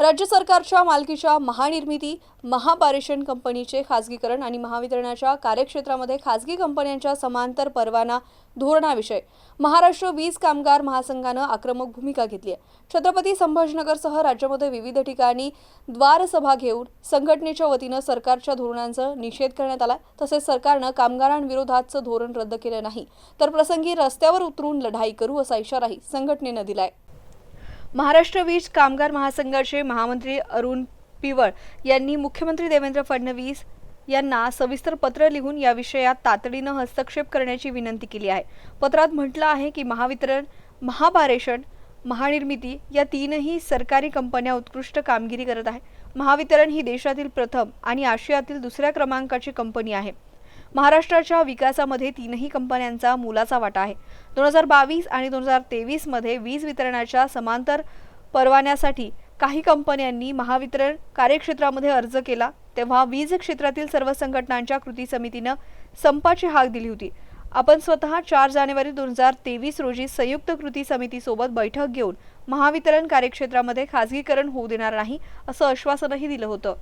राज्य सरकारच्या मालकीच्या महानिर्मिती महापारेषण कंपनीचे खासगीकरण आणि महावितरणाच्या कार्यक्षेत्रामध्ये खासगी कंपन्यांच्या समांतर परवाना धोरणाविषयी महाराष्ट्र वीज कामगार महासंघानं आक्रमक भूमिका घेतली आहे. छत्रपती संभाजीनगरसह राज्यामध्ये विविध ठिकाणी द्वारसभा घेऊन संघटनेच्या वतीनं सरकारच्या धोरणांचा निषेध करण्यात आला. तसेच सरकारनं कामगारांविरोधातचं धोरण रद्द केलं नाही. तर प्रसंगी रस्त्यावर उतरून लढाई करू असा इशाराही संघटनेनं दिलाय. महाराष्ट्र वीज कामगार महासंघाचे महामंत्री अरुण पिवळ यांनी मुख्यमंत्री देवेंद्र फडणवीस यांना सविस्तर पत्र लिहून या विषयात तातडीनं हस्तक्षेप करण्याची विनंती केली आहे. पत्रात म्हटलं आहे की महावितरण महापारेषण महानिर्मिती या तीनही सरकारी कंपन्या उत्कृष्ट कामगिरी करत आहे. महावितरण ही देशातील प्रथम आणि आशियातील दुसऱ्या क्रमांकाची कंपनी आहे. महाराष्ट्राच्या विकासामध्ये तीनही कंपन्यांचा मोलाचा वाटा आहे. दोन हजार बावीस आणि दोन हजार तेवीसमध्ये वीज वितरणाच्या समांतर परवान्यासाठी काही कंपन्यांनी महावितरण कार्यक्षेत्रामध्ये अर्ज केला. तेव्हा वीज क्षेत्रातील सर्व संघटनांच्या कृती समितीनं संपाची हाक दिली होती. आपण स्वतः चार जानेवारी दोन हजार तेवीस रोजी संयुक्त कृती समितीसोबत बैठक घेऊन महावितरण कार्यक्षेत्रामध्ये खासगीकरण होऊ देणार नाही असं आश्वासनही दिलं होतं.